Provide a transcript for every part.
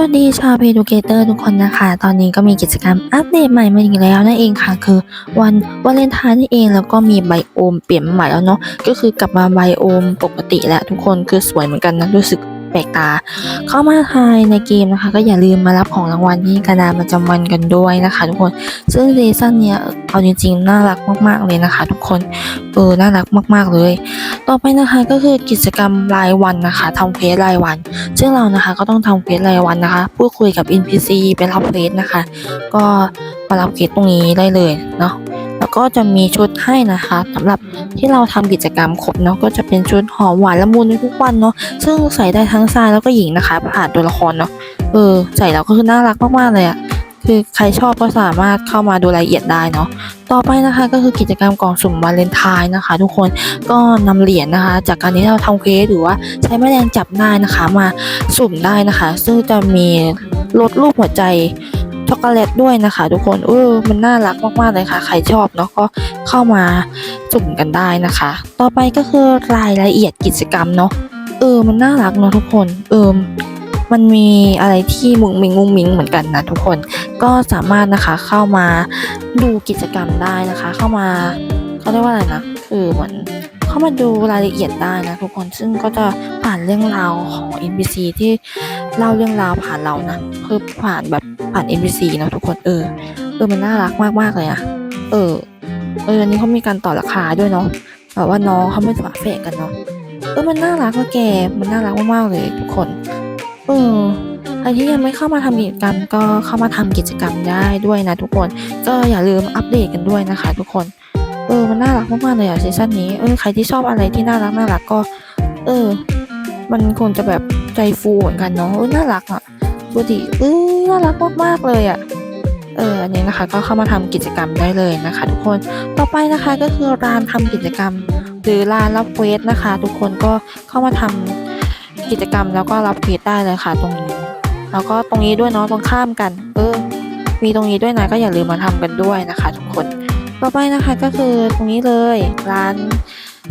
สวัสดีชาวเพดูเกเตอร์ทุกคนนะคะ ตอนนี้ก็มีกิจกรรมอัปเดตใหม่มาอีกแล้วนั่นเองค่ะ คือวันวาเลนไทน์นี่เองแล้วก็มีไบโอมเปลี่ยนใหม่แล้วเนาะก็คือกลับมาไบโอมปกติแล้วทุกคนคือสวยเหมือนกันนะรู้สึก แปลกตา เข้ามาทายในเกมนะคะ ก็อย่าลืมมารับของรางวัลที่กระดานประจำวันกันด้วยนะคะ ทุกคนซึ่งซีซั่นเนี้ยเอาจริงๆน่ารักมากๆเลยนะคะ ทุกคนเออน่ารักมากๆเลย ต่อไปนะคะก็คือกิจกรรมรายวันนะคะทำเควสรายวัน ซึ่งเรานะคะก็ต้องทำเควสรายวันนะคะพูดคุยกับ NPC ไปรับเควสนะคะ ก็มารับเควสตรงนี้ได้เลยเนาะ ก็จะมีชุดให้นะคะสำหรับที่เราทำกิจกรรมครบเนาะก็จะเป็นชุดหอมหวานละมุนในทุกวันเนาะซึ่งใส่ได้ทั้งชายแล้วก็หญิงนะคะ ผ่านตัวละครเนาะเออใส่แล้วก็คือน่ารักมากๆเลยอะคือใครชอบก็สามารถเข้ามาดูรายละเอียดได้เนาะ ต่อไปนะคะก็คือกิจกรรมกล่องสุ่มวาเลนไทน์นะคะ ทุกคนก็นำเหรียญนะคะ จากการที่เราทำเควสหรือว่าใช้แม่แรงจับได้นะคะมาสุ่มได้นะคะ ซึ่งจะมีลดรูปหัวใจ ช็อกโกแลตด้วยนะคะ ทุกคนเออมันน่ารักมากๆเลยค่ะ ใครชอบเนาะก็เข้ามาสุ่มกันได้นะคะ ต่อไปก็คือรายละเอียดกิจกรรมเนาะเออมันน่ารักเนาะทุกคนเออมันมีอะไรที่มุงมิงมุงมิงเหมือนกันนะทุกคนก็สามารถนะคะเข้ามาดูกิจกรรมได้นะคะ เข้ามาเขาเรียกว่าอะไรนะคือเหมือนเข้ามาดูรายละเอียดได้นะทุกคนซึ่งก็จะผ่านเรื่องราวของ NPC ที่เล่าเรื่องราวผ่านเรานะคือผ่านแบบ ผ่าน NPC นะทุกคนเออเออมันน่ารักมากๆเลยอะเออเอออันนี้เขามีการต่อราคาด้วยเนาะแบบว่าน้องเขาไม่ฝาแฝดกันเนาะเออมันน่ารักว่ะแกมันน่ารักมากๆเลยทุกคนเออใครที่ยังไม่เข้ามาทำกิจกรรมก็เข้ามาทำกิจกรรมได้ด้วยนะทุกคน ก็อย่าลืมอัปเดตกันด้วยนะคะ ทุกคน เออมันน่ารักมากๆเลยอะซีซั่นนี้เออใครที่ชอบอะไรที่น่ารักน่ารักก็ เออ มันคงจะแบบใจฟูเหมือนกันเนาะเออน่ารักอะ ดูดิเออน่ารักมากๆเลยอะเอออันนี้นะคะก็เข้ามาทำกิจกรรมได้เลยนะคะ ทุกคนต่อไปนะคะก็คือร้านทำกิจกรรม หรือร้านรับเควสนะคะ ทุกคนก็เข้ามาทำกิจกรรมแล้วก็รับเควสได้เลยค่ะ ตรงนี้ แล้วก็ตรงนี้ด้วยเนาะตรงข้ามกัน เออ มีตรงนี้ด้วยนะก็อย่าลืมมาทำกันด้วยนะคะ ทุกคนต่อไปนะคะก็คือตรงนี้เลยร้าน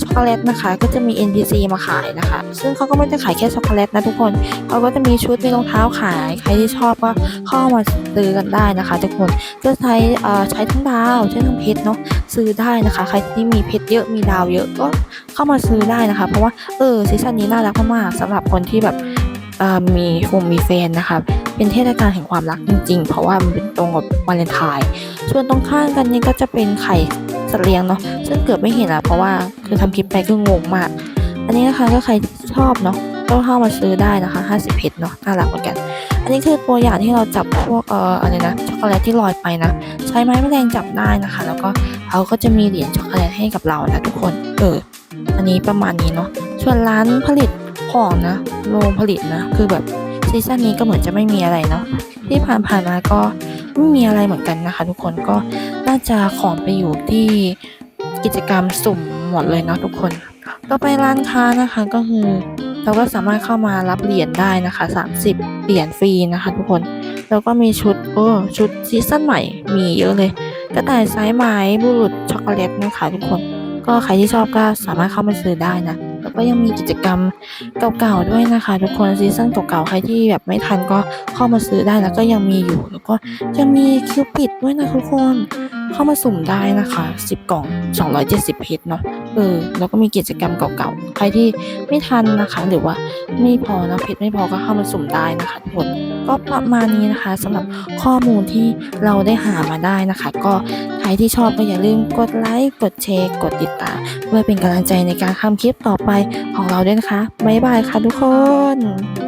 ช็อกโกแลตนะคะก็จะมี NPC มาขายนะคะ ซึ่งเขาก็ไม่ได้ขายแค่ช็อกโกแลตนะทุกคนเขาก็จะมีชุดมีรองเท้าขาย ใครที่ชอบก็เข้ามาซื้อกันได้นะคะ ทุกคนก็ใช้เออใช้ทั้งดาวใช้ทั้งเพชรเนาะซื้อได้นะคะ ใครที่มีเพชรเยอะมีดาวเยอะก็เข้ามาซื้อได้นะคะ เพราะว่าเออซีซั่นนี้น่ารักมากๆสำหรับคนที่แบบเออมีคงมีแฟนนะคะ เป็นเทศกาลแห่งความรักจริง ๆ เพราะว่ามันเป็นตรงกับวาเลนไทน์ส่วนตรงข้างกันนี่ก็จะเป็นไข่สัตว์เลี้ยงเนาะซึ่งเกือบไม่เห็นอะเพราะว่าคือทำคลิปไปก็งงมาก อันนี้นะคะก็ใครชอบเนาะก็เข้ามาซื้อได้นะคะ 50เพชรเนาะน่ารักเหมือนกัน อันนี้คือตัวอย่างที่เราจับพวกเอ่ออะไรนะช็อกโกแลตที่ลอยไปนะ ใช้ไม้แมลงจับได้นะคะ แล้วก็เขาก็จะมีเหรียญช็อกโกแลตให้กับเรานะทุกคนเอออันนี้ประมาณนี้เนาะส่วนร้านผลิตของนะโรงผลิตนะคือแบบ ซีซั่นนี้ก็เหมือนจะไม่มีอะไรเนาะที่ผ่านๆมาก็ไม่มีอะไรเหมือนกันนะคะ ทุกคนก็น่าจะของไปอยู่ที่กิจกรรมสุ่มหมดเลยเนาะทุกคนต่อไปร้านค้านะคะก็คือเราก็สามารถเข้ามารับเหรียญได้นะคะ 30 เหรียญฟรีนะคะ ทุกคนแล้วก็มีชุดโอ้ชุดซีซั่นใหม่มีเยอะเลยกระต่ายสายไหมบุรุษช็อกโกแลตนะคะทุกคน ก็ใครที่ชอบก็สามารถเข้ามาซื้อได้นะ แล้วก็ยังมีกิจกรรมเก่าๆด้วยนะคะ ทุกคนซีซั่นเก่าๆใครที่แบบไม่ทันก็เข้ามาซื้อได้แล้วก็ยังมีอยู่ แล้วก็จะมีคิวปิดด้วยนะทุกคนเข้ามาสุ่มได้นะคะ 10 กล่อง 270 เพชรเนาะเออแล้วก็มีกิจกรรมเก่าๆ ใครที่ไม่ทันนะคะ หรือว่าไม่พอนะเพชรไม่พอก็เข้ามาสุ่มได้นะคะทุกคน ก็ประมาณนี้นะคะสำหรับข้อมูลที่เราได้หามาได้นะคะ ก็ใครที่ชอบก็อย่าลืมกดไลค์กดแชร์กดติดตามเพื่อเป็นกำลังใจในการทำคลิปต่อไปของเราด้วยนะคะบ๊ายบายค่ะทุกคน